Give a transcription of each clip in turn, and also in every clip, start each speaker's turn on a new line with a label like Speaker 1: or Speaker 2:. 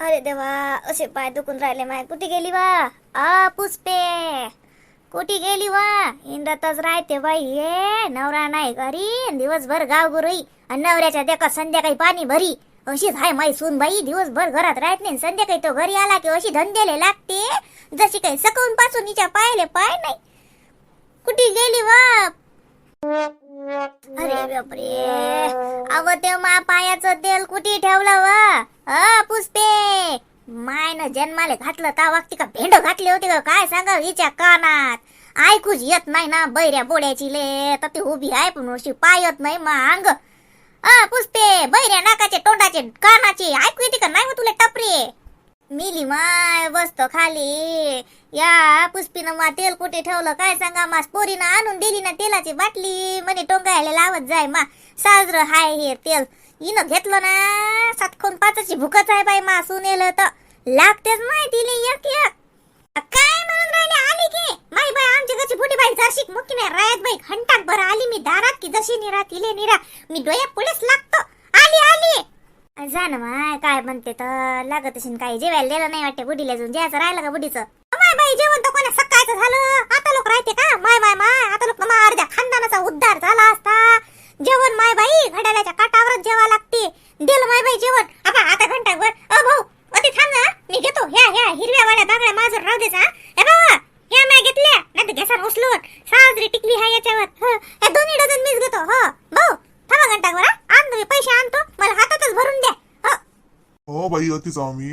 Speaker 1: अरे देवा असे पाय दुखून राहिले माय. कुठे गेली वा आ पुष्पे. कुठे गेली वा इंदातच राहते बाई हे नवरा नाही घरी. दिवसभर गाव गुरुई आणि नवऱ्याच्या देखा संध्याकाळी पाणी भरी. अशीच हाय माई सून बाई दिवसभर घरात राहत नाही. संध्याकाळी तो घरी आला की अशी धंद्याले लागते. जशी काही सकवून पासून हिच्या पायले पाय नाही. कुठे गेली वा अरे बापरे. अव ते मा पायाचं तेल कुठे ठेवलं व? अ पुष्पे माय न जन्माले घातलं ता वागती का भेंड घातले होते का? काय सांगा हिच्या कानात? ऐकूच येत नाही ना बैऱ्या बोड्याची ले तर ती उभी आहे पण अशी पायत नाही मा अंग अ पुष्पे बैऱ्या नाकाचे तोंडाचे कानाचे. ऐकू येते का नाही मग तुला टपरे? मिली माय बसतो खाली. या पुष्पीनं मा तेल कुठे ठेवलं? काय सांगा मा पोरीनं आणून दिली ना तेलाची बाटली. म्हणे टोंगायला लावत जाय मा. साजर हाय हे तेल. हिनं घेतलं ना सातखोन पाचची भूकच आहे बाई मा सुनेल तर. लागतेच माहिती एक एक. काय म्हणून राहिले? आली की माई बाई आमची कशी फुटी बाई जशी मुक्की नाही. रायत बाई घंटाक बरं आली मी दारात की जशी निरा तिले निरा. मी डोळ्या पुढेच लागतो. जा ना माय काय म्हणते तर लागत असेल काही. जेवायला दिलं नाही वाटते बुडीला जाऊन. जेवायचं राहिलं का बुडीचं माय बाई जेवण तर कोणा सकाळचं झालं. आता लोक राहते का? माय माय माय. आता लोक मा अर्ध्या खानदानाचा उद्धार झाला असता. जेवण माय बाई घड्याळाच्या काटावरच जेवा लागते. दिल माय बाई जेवण. आता आता घंटाभर. अ भाऊ अति थांब ना. मी घेतो. ह्या ह्या हिरव्या वाड्या बागड्या माझं राहू देचा हे. बाबा ह्या मॅ घेतल्या. नाही तर घेसान उचलून. साजरी टिकली हाय याच्यावर. हे. दोन्ही डझन मीच घेतो. हो. भाऊ थांबा हा. आणतो मी पैसे आणतो मला हातातच भरून द्या. हो.
Speaker 2: हो बाई अति जाऊ मी.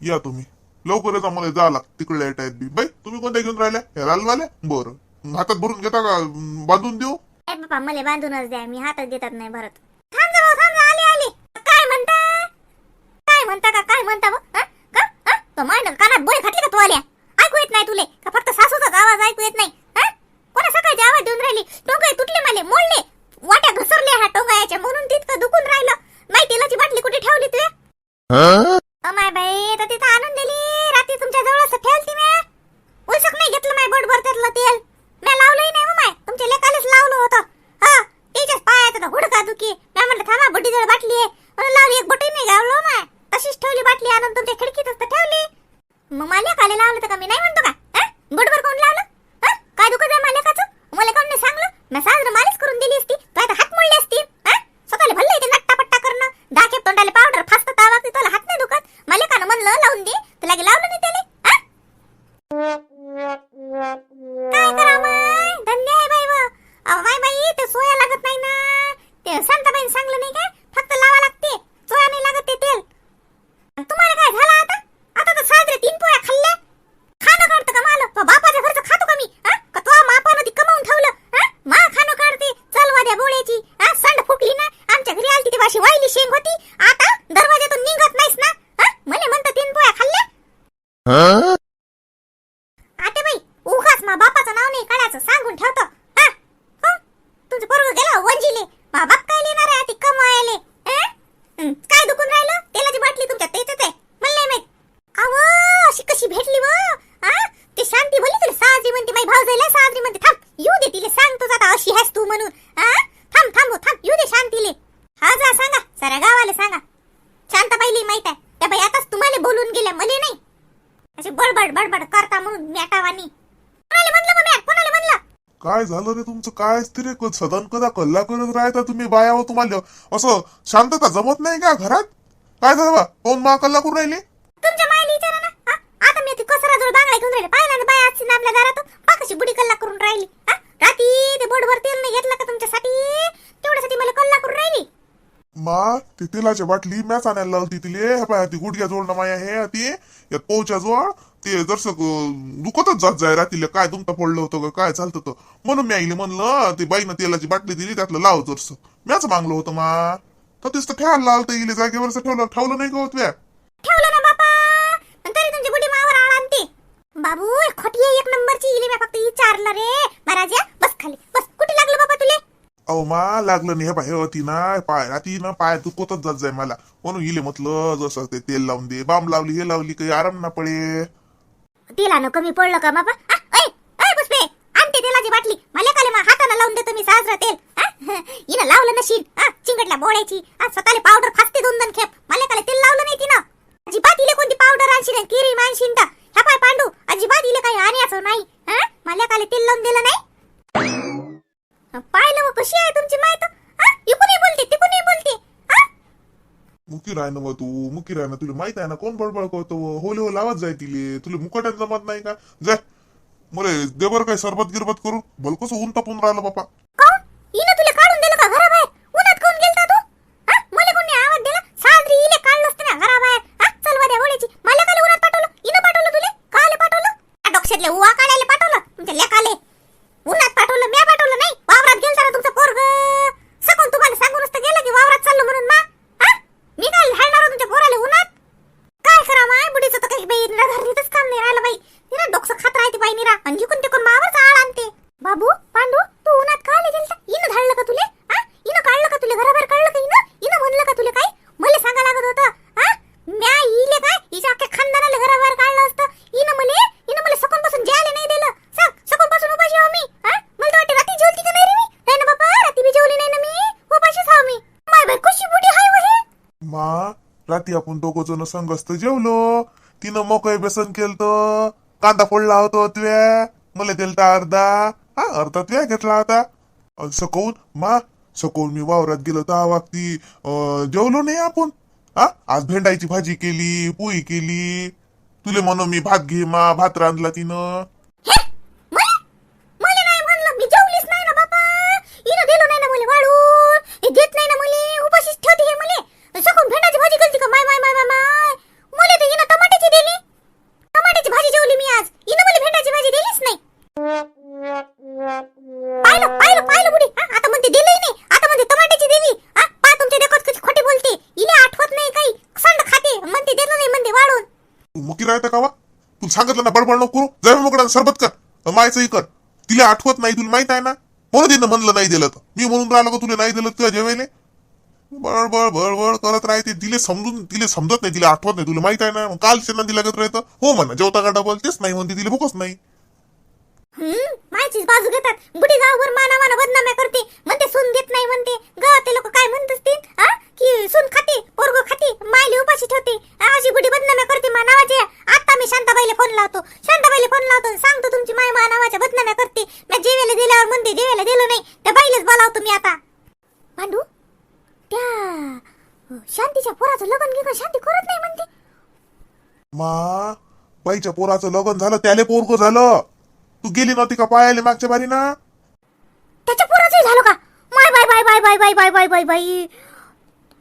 Speaker 2: या तुम्ही. लवकरच आम्हाला जा लाग. तिकडे लेट आहेत बी. बाई तुम्ही कोणत्या घेऊन राहिल्या? हे लालवाल्या? बरं. हातात भरून घेता का? बांधून देऊ?
Speaker 1: मला बांधूनच द्या. मी हातात देतात नाही भरत. थांब जा भाऊ, थांब जा, आले आले. काय म्हणता? काय म्हणता का? काय म्हणता भाऊ? हं? का? हं? तो मांडल कानात बोळे खातले का तू आल्या? ऐकू येत नाही तुले. का फक्त सासूचाच आवाज ऐकू येत नाही? हं? कोणा सकाळचे आवाज देऊन राहिली? टोंगाय तुटले माले मोडले. वाट्या घसरल्या ह्या टोंगायाच्या म्हणून तितकं दुखून राहिलं. माई तेलाची बाटली कुठे ठेवली तू अमाय बाई तर तिथं आणून दिली. रात्री तुमच्या जवळ असं ठेवली मी उलसक नाही घेतलं माय बोट भरतातलं तेल. मी लावलंही नाही हो माय. तुमच्या लेकालेच लावलं होतं. हा तिच्याच पायात हुडका दुखी. मी म्हणलं थांबा बुड्डी जवळ बाटली आहे. म्हणून लावली एक बोटही नाही गावलो माय. तशीच ठेवली बाटली आणून तुमच्या खिडकीतच तर ठेवली. मग मला लेकाले लावलं तर का मी नाही म्हणतो का? हं? बोटभर कोण लावलं? हं? काय दुखत आहे माझ्या लेकाचं मला कोण नाही सांगलं मालिश करून दिली असती. तू आता हात मोडले असती. हं? स्वतःला भल्लं इथे नट्टा पट्टा करणं. दाखे तोंडाला पावडर फास्त तावा की तुला हात नाही दुखत? मला का म्हणलं लावून दे. तुला लागे लावलं नाही त्याले काय करा माय धन्य आहे बाई व. माय बाई ते सोया लागत नाही ना. ते सांगलं नाही फक्त लावा लागते सोया नाही लागत ते तेल आणि तुम्हाला काय झालं आता आता तर साजरे तीन पोळ्या खाल्ल्या खाणं काढतं का मला तो बापाच्या घरचं खातो का मी हा? का तो मापानं ती कमावून ठेवलं हा? मा खाणं काढते चल वाद्या बोळ्याची हा? संड फुकली ना आमच्या घरी आलती ती अशी वाईली शेंग होती आता दरवाजातून निघत नाहीस ना हा? म्हणे म्हणतं तीन पोळ्या खाल्ल्या आते बाई उगाच मा बापाचं नाव नाही काढायचं सांगून ठेवतो हा? हो? तुमचं पोरग गेला वंजिले मा बाप काय लिहिणार आहे ती कमायले अं? हं, काय दुखून राहिलं तेलाची बाटली तुमच्या तेचच आहे मला नाही माहीत अव अशी कशी भेटली व हा ते शांती बोलली तुला साजरी म्हणते माई भाऊ जायला साजरी म्हणते थांब येऊ दे तिले सांग तुझं आता अशी आहेस तू म्हणून हा थांब थांब थांब येऊ दे शांतीले हा जा सांगा साऱ्या गावाला सांगा शांत पाहिली माहीत आहे त्या बाई आताच तुम्हाला बोलून गेल्या मले नाही असे बडबड बडबड करता म्हणून मॅटावानी कोणाला म्हणलं मग मॅट कोणाला म्हणलं
Speaker 2: काय झालं रे तुमचं? काय स्थिर आहे? सदन कदा कल्ला करत राहता तुम्ही बायावर तुम्हाला? असं शांतता जमत नाही का घरात? काय झालं बा? कोण मा कल्ला करून राहिले?
Speaker 1: तुमच्या मायला विचारा ना. हा? आता मी ती कसराजवळ बांगडा घेऊन राहिले. पाहिला ना बाय असतील ना आपल्या घरात पा कशी बुडी कल्ला करून राहिली? हा? राती ते बोटभर तेल नाही घेतलं का तुमच्यासाठी? तेवढ्यासाठी मला कल्ला करून राहिली.
Speaker 2: मा ती तेलाची बाटली मॅच आणायला लावती तिले. हे पाय ती गुडघ्या जोडणं माया हे ती या पोहच्या जवळ ते जरस दुखतच जात जाय रात्रीला काय तुमचं पडलं होतं का काय चालतं तर म्हणून मी आईले म्हणलं ते बाईनं तेलाची बाटली दिली त्यातलं लाव जरस. मॅच मागलं होतं मा. तर तेच तर ठेवायला लावलं तर इले जागेवरच ठेवलं ठेवलं नाही का होत व्या
Speaker 1: ठेवलं ना बापा. तरी तुमची बुडी मावर आणते. बाबू खोटी एक नंबरची इली मी फक्त विचारलं रे. महाराजा बस खाली. बस कुठे लागलं बाबा तुले?
Speaker 2: अहो मा लागलं नाही हे पाय होती ना पाय राती ना पाय दुखतच जात जाय मला. म्हणून इले म्हटलं जसं ते तेल लावून दे बाम लावली हे लावली काही आराम ना पडे.
Speaker 1: तेलानं कमी पडलं का बाबा? आ, ऐ ऐ पुष्पे आणते तेलाची बाटली. मला काले मा हातानं लावून देतो मी साजरा तेल. आ? हिनं लावलं नशील हा चिंगटल्या बोळ्याची. हा पावडर फाटते दोन दोन खेप. मला काले तेल लावलं नाही तिनं. अजिबात पावडर मानशील आणि किरी मानशील तर. ह्या पाय पांडू अजिबात इले काही आणायचं नाही. मला काले तेल लावून दिलं नाही. पाहिलं मग कशी आहे तुमची माहीत इकूनही बोलते तिकूनही बोलते.
Speaker 2: मुकी राय ना मग तू मुकी राय ना तुला माहीत आहे ना कोण बडबड करतो? होले हो लावत जाय तिले. तुला मुकाट्यात जमत नाही का? जाय मला दे बरं काय सरबत गिरबत करून भलकोस ऊन तापून राहिलं बापा
Speaker 1: काहून? हिनं तुला काढून दिलं का घराबाहेर उन्हात काऊन गेलता तू हा? मला कोणी आवाज दिला साजरी इले काढलं असतं ना घराबाहेर हा? चल वाद्या गोळ्याची मला काले उन्हात पाठवलं हिनं पाठवलं तुले काले पाठवलं या डोक्षातले उवा काढायला पाठवलं तुमच्या लेकाले उन्हात पाठवलं म्या पाठवलं नाही वावरात गेलता ना तुमचं पोरग सकून तुम्हाला सांगूनच तर गेलं की वावरात चाललो म्हणून मा हा? मी काय हाणणार तुमच्या पोराले उन्हात काय करा माय बुडीचं तर काही बाई धरणीतच काम नाही राहिलं बाई निरा डोकसं खात राहते बाई निरा आणि जिकून तिकून मावर आळ आणते बाबू पांडू तू उन्हात का आले गेलता इनं धाडलं का तुले हा इनं काढलं का तुले घराबाहेर काढलं का इनं इनं म्हणलं का तुले काय मला सांगा लागत होतं हा म्या इले काय हिच्या अख्ख्या खानदानाला घराबाहेर काढलं असतं इनं मले इनं मला सकून पासून जेवायला नाही दिलं सांग सकून पासून उपाशी आहो मी हा मला तर वाटतं रात्री जेवली का नाही रे मी नाही ना बापा रात्री बी जेवली नाही ना मी उपाशीच आहो मी माय बाई कशी बुडी हाय हो हे
Speaker 2: मा रात्री आपण दोघ जण संगस्त जेवलो. तिनं मोकळे बेसन केलं कांदा फोडला होता तुया मला दिलता अर्धा. हा अर्धा तुया घेतला होता. सकवून मा सकवून मी वावरात गेलो तर वागती जेवलो नाही आपण. हा आज भेंडायची भाजी केली पोळी केली. तुले म्हणून मी भात घे मा भात रांधला तिनं. सांगितलं ना बडबड नको करू. जाय मोकळा सरबत कर. मायचंही कर. तिला आठवत नाही तुला माहीत आहे ना? म्हणून तिनं म्हणलं नाही दिलं तर. मी म्हणून राहिलो का तुला नाही दिलं तुला जेवायले? बळबळ बळबळ करत राहते. तिले समजून तिले समजत नाही तिला आठवत नाही. तुला माहीत आहे ना? मग काल शेणा दिला करत राहतं हो म्हणा जेवता का डबल? तेच नाही म्हणते तिला भूकच नाही.
Speaker 1: हम्म? मायचीच बाजू घेतात. बुडी गावभर माना माना बदनाम्या करते. म्हणते सून देत नाही म्हणते. गावातले लोक काय म्हणत असतील हा की सून खाते पोरगो खाते मायले उपाशी ठेवते. हा, अशी बुडी बदनाम्या करते मा नावाची आता मी शांताबाईला फोन लावतो. शांताबाईला फोन लावतो सांगतो तुमची माय मा नावाच्या बदनाम्या करते. मी जेवायला दिल्यावर म्हणते जेवायला दिलं नाही. त्या बाईलाच बोलावतो मी आता. पांडू त्या शांतीच्या पोराचं लग्न घेऊन शांती करत नाही म्हणते.
Speaker 2: मा बाईच्या पोराचं लग्न झालं त्याले पोरग झालं. तू गेली नव्हती का पायाले मागच्या बारी ना?
Speaker 1: त्याच्या पोराचं झालं का? माय बाय बाय बाय बाय बाय बाय बाय बाय बाय.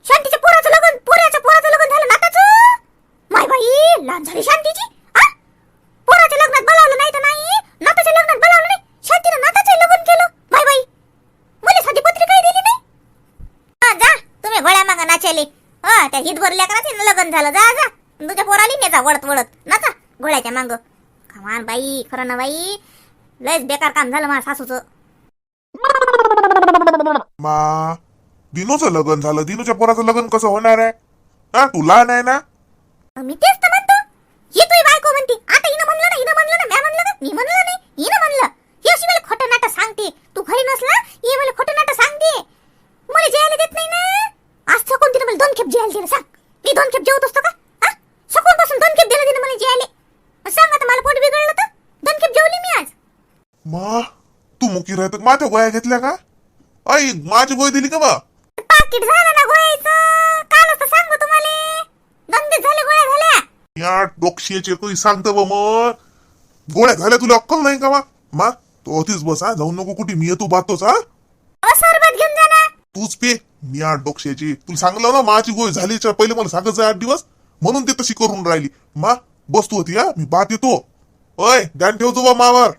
Speaker 1: शांतीच्या पोराचं लग्न पोराच्या पोराचं लग्न झालं नाताचं माय बाई लहान झाली शांतीची आ? पोराच्या लग्नात बोलावलं नाही तर नाही नाताच्या लग्नात बोलावलं नाही. शांतीनं नाताचं लग्न केलं माय बाई. मला साधी पत्रिकाही दिली नाही. हा जा तुम्ही घोड्या मागा नाचेले. हा त्या हितभर करा लग्न झालं. जा जा. तुझ्या पोराली जा वळत वळत. नाचा घोड्याच्या मागं. कमान बाई खरं ना बाई. लयच बेकार काम झालं माझ्या सासूचं.
Speaker 2: मा दिनूचं लग्न झालं. दिनूच्या पोराचं लग्न कसं होणार आहे? हा तू लहान आहे ना?
Speaker 1: मी तेच तर म्हणतो. ही तुझी बायको म्हणते. आता हिनं म्हणलं ना हिनं म्हणलं ना म्या म्हणलं ना मी म्हणलं नाही हिनं म्हणलं. ही अशी मला खोटं नाटक सांगते. तू घरी नसला ही मला खोटं नाटक सांगते. मला जेवायला देत नाही ना. आज तिने मला दोन खेप जेवायला दिलं सांग. मी दोन खेप जेवत असतो का? हा? सकून पासून दोन खेप दिलं तिने मला जेवायला. सांग आता मला पोट बिघडलं तर? जेवली मी आज.
Speaker 2: मा तू मुकी राहत माझ्या गोळ्या घेतल्या का? आई माझी गोळी दिली का बा?
Speaker 1: पाकिट झालं ना गोळ्याचं. तर सांगू तुम्हाला? झाले गोळ्या झाल्या.
Speaker 2: या डोक्षियाचे काही सांगतं बा मग गोळ्या झाल्या तुला अक्कल नाही का बा? मा तू अतिच बस हा. जाऊ नको कुठे मी येतो बातोच हा.
Speaker 1: सरबत घेऊन जा ना.
Speaker 2: तूच पे. मी आठ डोक्षाची तुला सांगलं ना माझी गोळी झालीच्या पहिले मला सांगत जाय आठ दिवस. म्हणून ते तशी करून राहिली. मा बसतो होती हा? मी बात येतो ओय ध्यान ठेवतो बा मावर.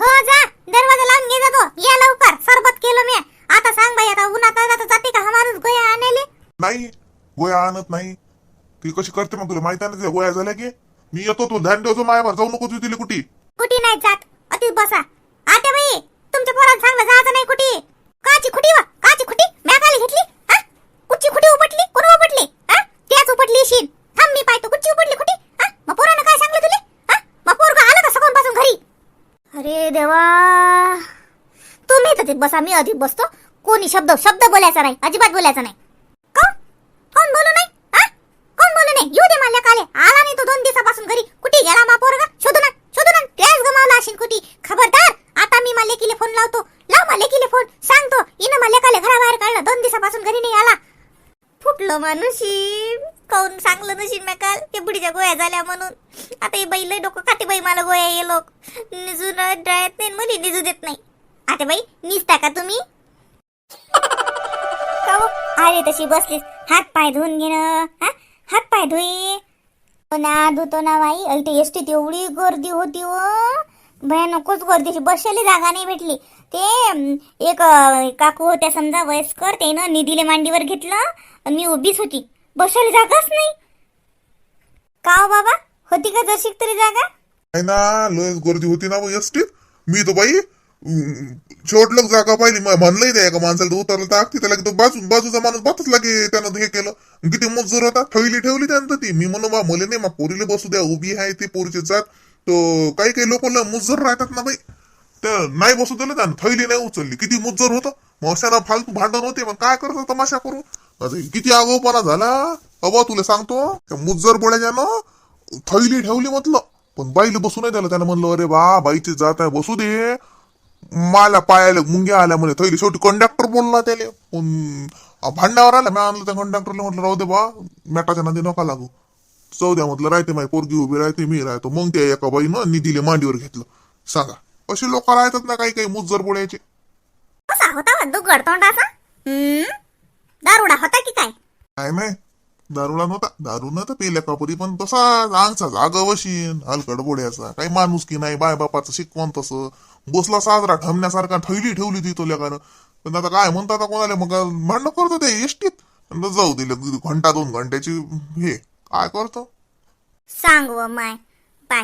Speaker 1: हो जा. दरवाजा लावून घे जातो. या लवकर. सरबत केलं मी. आता सांग बाई आता उन्हात आता जाते का? हा माणूस गोया आणायले?
Speaker 2: नाही गोळ्या आणत नाही. ती कशी करते मग तुला माहीत आहे ना त्या गोळ्या झाल्या की? मी येतो तू ध्यान ठेवतो मायावर. जाऊ नको तू तिला कुठे?
Speaker 1: कुठे नाही जात. अतिच बसा. आता बाई. बसा मी अधिक बसतो. कोणी शब्द शब्द बोलायचा नाही अजिबात बोलायचा नाही. कोण? बोलू नाही कोण बोलू नाही येऊ दे मला काले. आला नाही तो दोन दिवसापासून घरी. कुठे गेला मा पोरगा? शोधू ना शोधू त्याच गमावला असेल कुठे? खबरदार. आता मी मला किले फोन लावतो. लाव मला किले फोन सांगतो. इन मला काले घराबाहेर काढलं. दोन दिवसापासून घरी नाही आला. फुटलो मानुशी काऊन सांगलं नशील मी काल? ते बुढीच्या गोळ्या झाल्या म्हणून. आता हे बैल डोकं खाते बाई मला गोळ्या हे लोक. निजून राहत नाही मुली निजू देत नाही. आता बाई निसता का तुम्ही? हो? अरे तशी बसलीस. हात पाय धुवून घेणं हा? हात पाय धुई. ना धुतो ना बाई. इथे एस एसटीत एवढी गर्दी होती हो. भयानकच गर्दीची. बसायला जागा नाही भेटली. ते एक काकू होत्या समजा वयस्कर ते ना निधीले मांडीवर घेतलं. आणि मी उभीच होती. बसायला जागाच नाही. का हो बाबा होती का जशी तरी जागा?
Speaker 2: नाही ना लस गर्दी होती ना एसटीत. मी तो बाई अं, शेवटलं जागा पाहिली. म- म्हणलंय त्या एका माणसाला तो उतरलं टाकते त्याला की तो बाजू बाजूचा माणूस बातच लागे त्यानं हे केलं. किती मजूर होता. ठेवली ठेवली त्यानंतर ती. मी म्हणून बा मले नाही मग पोरीला बसू द्या. उभी आहे ती पोरीची जात. तो काही काही लोक मुजर राहतात ना बाई. तर नाही बसू दिलं त्यानं. थैली नाही उचलली. किती मुजर होतं. मग अशानं फालतू भांडण होते. मग काय करतो तमाशा करू अरे किती आगोपणा झाला. अबा तुला सांगतो. त्या मुज्जर बोळ्याच्यानं थैली ठेवली म्हटलं. पण बाईला बसू नाही त्याला त्यानं म्हणलं अरे बा बाईची जात आहे. बसू दे. मला पायाला मुंग्या आल्या म्हणे थैली शेवटी कंडक्टर बोलला त्याला. पण भांड्यावर आला मी आणलं त्या कंडक्टरला म्हटलं राहू दे बा मॅटाच्या नदी नका लागू. जाऊ द्या म्हटलं राहते माही पोरगी उभी राहते मी राहतो. मग त्या एका बाईनं निधीले मांडीवर घेतलं. सांगा असे लोक राहतात ना काही काही मुज्जर बोळ्याचे
Speaker 1: कसा होता दुघड तोंडाचा? हम्म? दारुडा होता की काय?
Speaker 2: काय नाही दारुला नव्हता. दारू नव्हता पेल्या कापरी पण तसा अंगचा जागा वशीन हलकड बोड्याचा. काही माणूस की नाही बाय बापाचं शिकवण तसं. बसला साजरा ठमण्यासारखा ठैली ठेवली ती तो लेकानं. पण आता काय म्हणतात आता कोणाला? मग भांडण करतो ते एसटीत. जाऊ दिलं घंटा दोन घंट्याची हे. काय करतो?
Speaker 1: सांग व माय. पाय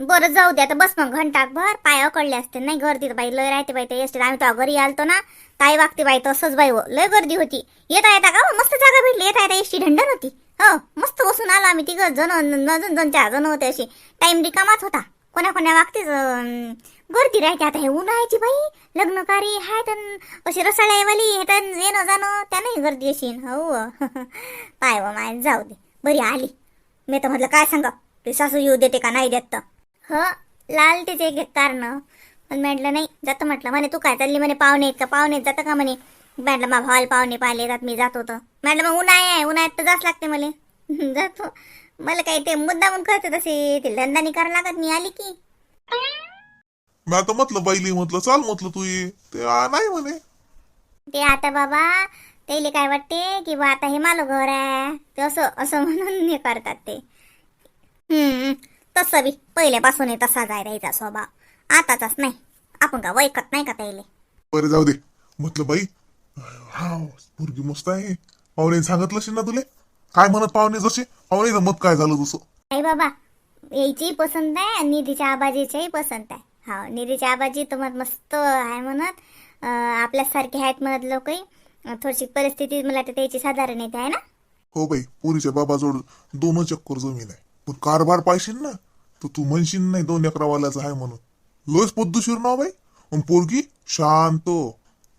Speaker 1: बरं जाऊ दे. आता बस मग घंटाभर. पाय अकडले असते. नाही गर्दी बाई लय राहते बाई ते एसटीत. आम्ही तो घरी आलतो ना ताई वागते बाई तसंच बाई व. लय गर्दी होती. येता येता का मस्त जागा भेटली. येता येता एसटी ढंडण होती. हो मस्त बसून आलो आम्ही तिघ. जण जण जण चार जण होते अशी. टाइम रिकामाच होता. कोणा कोणा वागतेच गर्दी राहते. आता हे उन्हाळ्याची बाई लग्नकारी हाय तर अशी रसाळ्यावाली हे तर येणं जाणं त्यानंही गर्दी अशी हो. पाय व माय जाऊ दे. बरी आली. मी तर म्हटलं काय सांगा ते सासू येऊ देते का? नाही देत तर. ह लाल तिचे एक कारण. पण म्हटलं नाही जातं म्हटलं. म्हणे तू काय चालली? म्हणे पाहुणे आहेत का? पाहुणे जातं का? म्हणे. म्हटलं मग हॉल पाहुणे पाहिले येतात मी जात होतं. म्हटलं मग उन्हाळी आहे उन्हाळ्यात तर जाच लागते मला. जातो. मला काही ते मुद्दामून करते तसे ते धंदानी करायला लागत मी आली की.
Speaker 2: मी आता म्हटलं बाईली म्हटलं चाल म्हटलं तू ये. ते आ, नाही म्हणे.
Speaker 1: ते आता बाबा त्याला काय वाटते की बा आता हे मालो घर आहे. ते असं असं म्हणून हे करतात ते. हम्म तसं बी. पहिल्यापासून तसाच आहे त्याचा स्वभाव. आताचाच नाही. आपण का वैकत नाही का त्याले?
Speaker 2: बरं जाऊ दे. म्हटलं बाई हा मुलगी मस्त आहे. पाहुणे सांगितलं ना तुले? काय म्हणत पाहुणे जसे पाहुणेचं मत काय झालं तसं
Speaker 1: नाही बाबा यायचीही पसंत आहे आणि निधीच्या आबाजीच्याही पसंत आहे. हा निधीच्या आबाजी मग मस्त आहे म्हणत आपल्यासारखे आहेत म्हणत लोकही. थोडीशी परिस्थिती मला त्याची साधारण येते आहे ना?
Speaker 2: हो बाई पोरीच्या बाबाजवळ दोन चक्कर जमीन आहे. पण कारभार पाहिशील ना तर तू म्हणशील नाही दोन अकरावाल्याचं आहे म्हणून. लोच पद्दशीर नाव बाई. पण पोरगी शांत.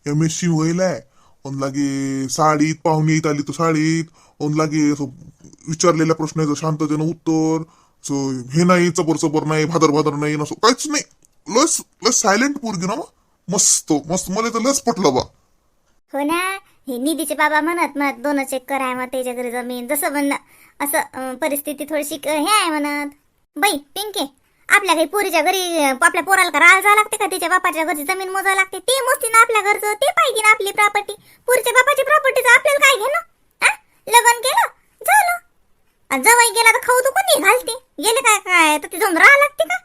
Speaker 2: एम एस सी व्हायलाय लागे साडीत पाहुणे येत आली तर साडीत. पण लागे असं विचारलेल्या प्रश्नाचं शांततेनं उत्तर असं हे नाही चपर चपर नाही भादर भादर नाही असं काहीच नाही. लस लस सायलेंट पोरगी ना मस्त मस्त मला तर लस पटलं बा.
Speaker 1: हो ना हे निधीचे बाबा म्हणत म्हणत दोन चेक आहे मग त्याच्या घरी जमीन जसं म्हणणं असं परिस्थिती थोडीशी क- हे आहे म्हणत. बाई पिंके आपल्या काही पोरीच्या घरी आपल्या पोराला का राळ जावं लागते का? तिच्या बापाच्या घरची जमीन मोजावं लागते. ते मोजते ना आपल्या घरचं ते पाहिजे ना आपली प्रॉपर्टी पोरीच्या बापाची प्रॉपर्टीचं आपल्याला काय घेणं? लग्न केलं झालं. जवाई गेला तर खाऊ तू कोणी घालते. गेले काय काय तर तिथून जाऊन राहा लागते का?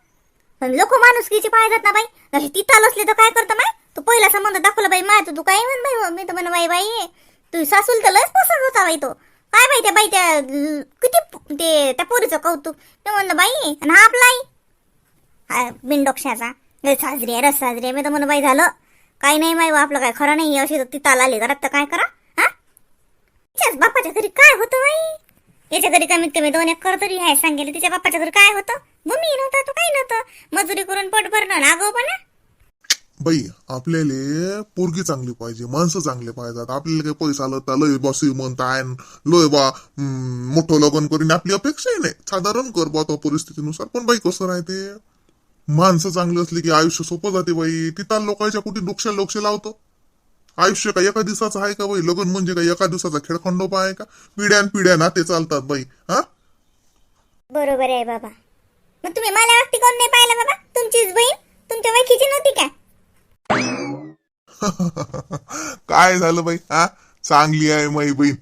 Speaker 1: लोक माणुसकीचे पाहिजेत ना बाई. अशी तिथं असले तर काय करतं माय? तू पहिला संबंध दाखवला बाई माय तू काय म्हण बाई मी तर म्हण बाई बाई तू सासूल तर लस पसंत होता बाई तो. काय बाई त्या बाई त्या किती ते त्या पोरीचं कौतुक. ते म्हणलं बाई आणि हा आपला हा बिनडोक्षाचा. साजरी आहे रस साजरी. आहे मी तर म्हणलं बाई झालं. काही नाही बाई आपलं काय खरं नाही अशी तर तिथं आली घरात तर काय करा. तिच्याच बापाच्या घरी काय होतं बाई याच्या घरी कमीत कमी दोन एकर तरी आहे सांगेल तिच्या बापाच्या घरी काय होतं? भूमी नव्हता तो काही नव्हतं. मजुरी करून पोट भरणं नागो पण
Speaker 2: बाई आपल्याला पोरगी चांगली पाहिजे माणसं चांगले पाहिजेत. आपल्याला काही पैसा आलं तर लय श्रीमंत आहे लय बा मोठं लग्न करीन आपली अपेक्षाही नाही. साधारण कर बा तो परिस्थितीनुसार. पण बाई कसं राहते? माणसं चांगली असली की आयुष्य सोपं जाते बाई. तिथं लोकांच्या कुठे डोक्ष लोक्ष लावतो. आयुष्य का एका दिवसाचं आहे का बाई? लग्न म्हणजे काय? एका दिवसाचा खेळखंडोपा आहे का? पिढ्यान पिढ्या नाते चालतात बाई हा?
Speaker 1: बरोबर आहे बाबा. मग तुम्ही मला वाटते कोण नाही पाहिलं बाबा? तुमचीच बहीण? तुमच्या वैखीची नव्हती का?
Speaker 2: काय झालं बाई हा? चांगली आहे माई बहीण.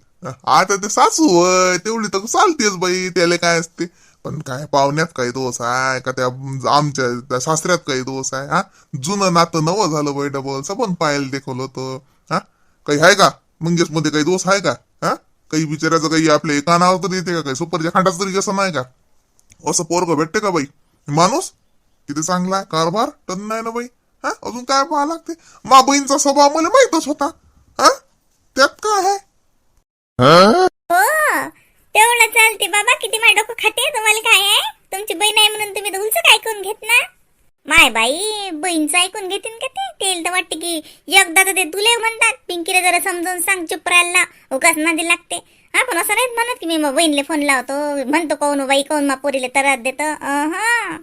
Speaker 2: आता ते सासू होय तेवढी तर चालतेच बाई त्याला काय असते? पण काय पाहुण्यात काही दोष आहे का? त्या आमच्या त्या सासऱ्यात काही दोष आहे हा? जुनं नातं नवं झालं बाई डबल सबन पाहायला देखवलं होतं हा? काही आहे का? मंगेशमध्ये काही दोष आहे का? हा? काही बिचाराचं काही आपल्या कानावर तरी येते का? काही सुपरच्या खांडाच तरी कसं नाही का? असं पोरग भेटते का बाई? माणूस? किती चांगला आहे? कारभार? टन नाही ना बाई? हा? अजून काय पाहा लागते? मा बहीणचा स्वभाव मला माहितच होता हा? त्यात काय आहे?
Speaker 1: हो. तेवढं चालते बाबा किती माय डोकं खाते? तुम्हाला काय आहे? तुमची बहीण आहे म्हणून तुम्ही तुमचं ऐकून घेत ना? माय बाई बहीणचं ऐकून घेतीन का ते? तेल तर वाटते की एकदा तर ते तुले म्हणतात. पिंकीला जरा समजून सांग चुप राहायला उगाच नादी लागते. हा पण असं नाहीत म्हणत की मी मग बहिणीला फोन लावतो. म्हणतो कोण बाई कोण मा पोरीले त्रास देत? हा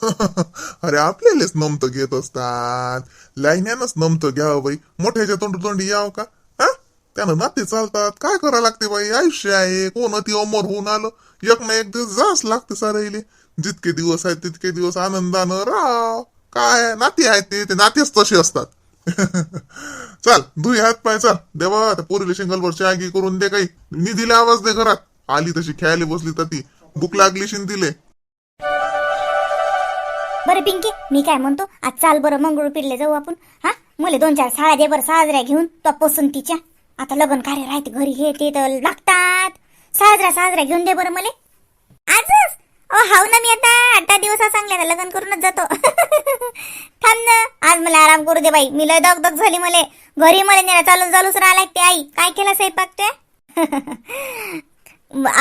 Speaker 2: अरे आपल्यालाच नमतं घेत असतात. लाईन्यानच नमतं घ्यावं बाई. मोठ्याच्या तोंड तोंडी यावं का? त्यानं नाते चालतात. काय करा लागते बाई? आयुष्य आहे. कोण ती अमर होऊन आलं? एक ना एक दिवस जाच लागते साराईले जितके दिवस आहेत तितके दिवस आनंदानं राह काय नाती आहेत ते? ते नातेच तसे असतात. चल दुई हात पाय चल. देवा त्या पोरीला शिंगलवर आगी करून दे काही. मी दिले आवाज दे घरात. आली तशी खेळायला बसली तर ती. भूक लागली शिन दिले
Speaker 1: बरं पिंकी मी काय म्हणतो? आज चाल बरं मंगळूर पिरले जाऊ आपण. हा? मुले दोन चार साळ्या दे बरं साजऱ्या घेऊन. तो पसंतीच्या. आता लग्न कार्य राहते घरी हे ते तर लागतात. साजरा साजरा घेऊन दे बरं मले. आजच? ओ हाव ना मी आता. आठ दहा दिवस चांगले आता लग्न करूनच जातो. थांब ना. आज मला आराम करू दे बाई. मी लय दगदग झाली मले. घरी मला नेला चालून चालूच राहिला ते आई. काय केला स्वयंपाक ते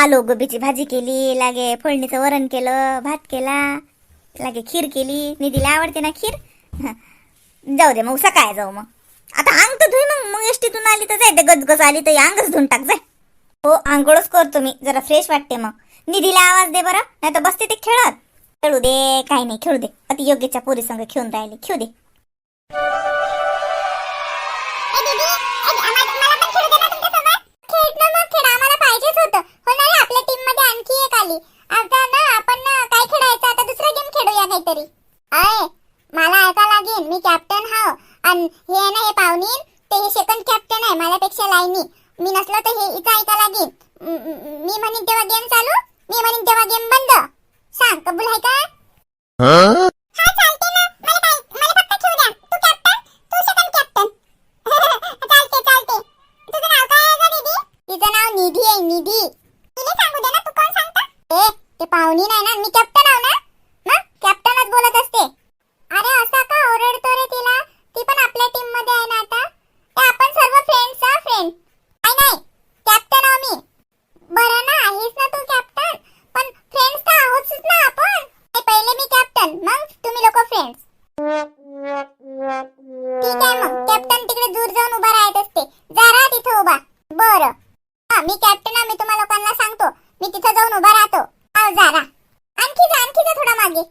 Speaker 1: आलू गोबीची भाजी केली लागे फोडणीचं वरण केलं भात केला लागे खीर केली. निधीला आवडते ना खीर? जाऊ दे मग सकाळ जाऊ मग. आता अंग तर धुई मग मग एसटीतून आली तर जाय गजगज आली तर अंगच धुवून टाक जाय. हो आंघोळच करतो मी जरा फ्रेश वाटते मग. निधीला आवाज दे बरं नाही तर बसते ते खेळत. खेळू दे काही नाही खेळू दे. अति योग्यच्या पोरी संघ खेळून राहिले खेळू दे.
Speaker 3: आणखी एक आली. आता ना आपण काय खेळायचं आता दुसरा गेम खेळूया काहीतरी अय मला ऐका लागेल मी कॅप्टन हा आणि हे ना हे पाहुणीन ते हे सेकंड कॅप्टन आहे माझ्यापेक्षा लाईनी. मी नसलं तर हे इथं ऐका लागेल. मी म्हणेन तेव्हा गेम चालू मी म्हणेन तेव्हा गेम बंद. सांग कबूल आहे का कॅप्टन तिकडे दूर जाऊन उभा राहत असते. जरा तिथं उभा. बर. हा मी कॅप्टन मी तुम्हा लोकांना सांगतो. मी तिथं जाऊन उभा राहतो. आव जरा आणखी जा आणखी जा थोडा मागे.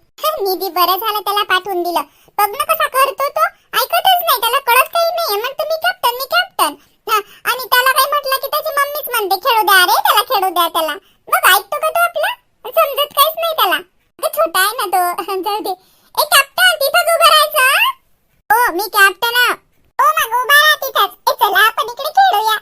Speaker 3: निधी बरं झालं त्याला पाठवून दिलं. बघ ना कसा करतो तो. ऐकतच नाही त्याला कळत काही नाही. मग मी कॅप्टन मी कॅप्टन हा, आणि त्याला काही म्हटलं की त्याची मम्मीच म्हणते खेळू द्या रे त्याला खेळू द्या त्याला. मग ऐकतो का तो आपला? समजत काहीच नाही त्याला. छोटा आहे ना तो. जाऊ दे. ए कॅप्टन तिथंच उभं राहायचं हो? मी कॅप्टन आहे. ઓમાં ગોબારા પીઠસ એ ચલા પડીકડી ખેડોયા